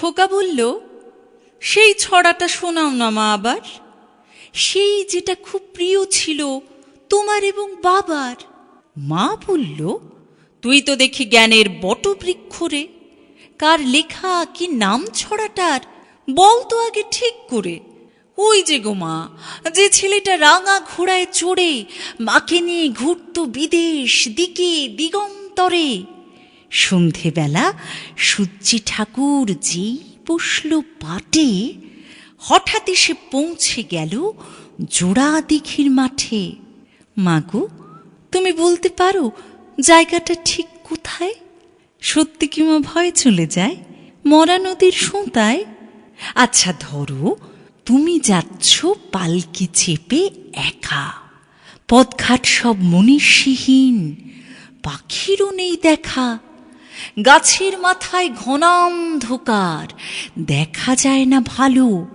খোকা বলল, সেই ছড়াটা শোনাও না মা আবার। সেই যেটা খুব প্রিয় ছিল তোমার এবং বাবার। মা বলল, তুই তো দেখি জ্ঞানের বটবৃক্ষ রে। কার লেখা কি নাম ছড়াটার, বল তো আগে ঠিক করে। ওই যে গো মা, যে ছেলেটা রাঙা ঘোড়ায় চড়ে, মাকে নিয়ে ঘুরত বিদেশ দিকে দিগন্তরে। সন্ধেবেলা সূর্যি ঠাকুর যেই বসল পাটে, হঠাৎ এসে পৌঁছে গেল জোড়া দিঘির মাঠে। মাগো তুমি বলতে পারো জায়গাটা ঠিক কোথায়? সত্যি কি মা ভয় চলে যায়? মরা নদীর সোঁতায়? আচ্ছা ধরো, তুমি যাচ্ছ পালকি চেপে একা। পথঘাট সব মনীষীহীন, পাখিরও নেই দেখা। গাছের মাথায় ঘনান্ধকার দেখা যায় না ভালো।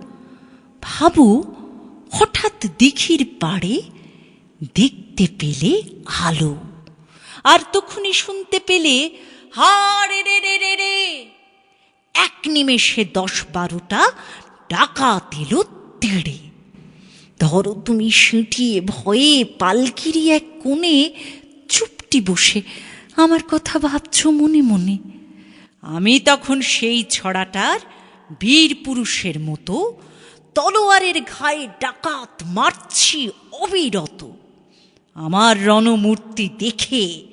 ভাবু, হঠাৎ দিঘির পাড়ে দেখতে পেলে আলো। আর তখনই শুনতে পেলে হারে রে রে রে রে। এক নিমেষে দশ বারোটা ডাকাত এলো তেড়ে। ধরো তুমি সিঁটিয়ে ভয়ে পালকিরি এক কোণে চুপটি বসে আমার কথা ভাবছ মনে মনে। আমি তখন সেই ছড়াটার বীর পুরুষের মতো তলোয়ারের ঘায়ে ডাকাত মারছি অবিরত। আমার রণমূর্তি দেখে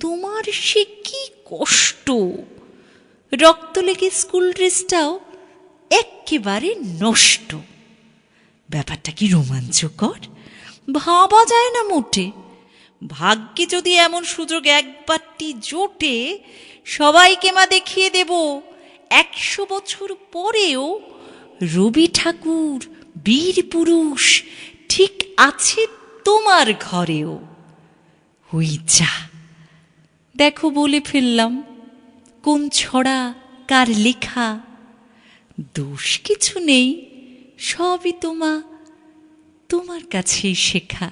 তোমার সে কি কষ্ট? রক্ত লেগে স্কুল ড্রেসটাও একেবারে নষ্ট। ব্যাপারটা কি রোমাঞ্চকর? ভাবা যায় না মোটে। ভাগ্যে যদি এমন সুযোগ একবারটি জোটে, সবাইকে মা দেখিয়ে দেব, একশো বছর পরেও রবি ঠাকুর, বীর পুরুষ ঠিক আছে তোমার ঘরেও। ওই যা, দেখো বলে ফেললাম, কোন ছড়া, কার লেখা, দোষ কিছু নেই, সবই তোমা, তোমার কাছেই শেখা।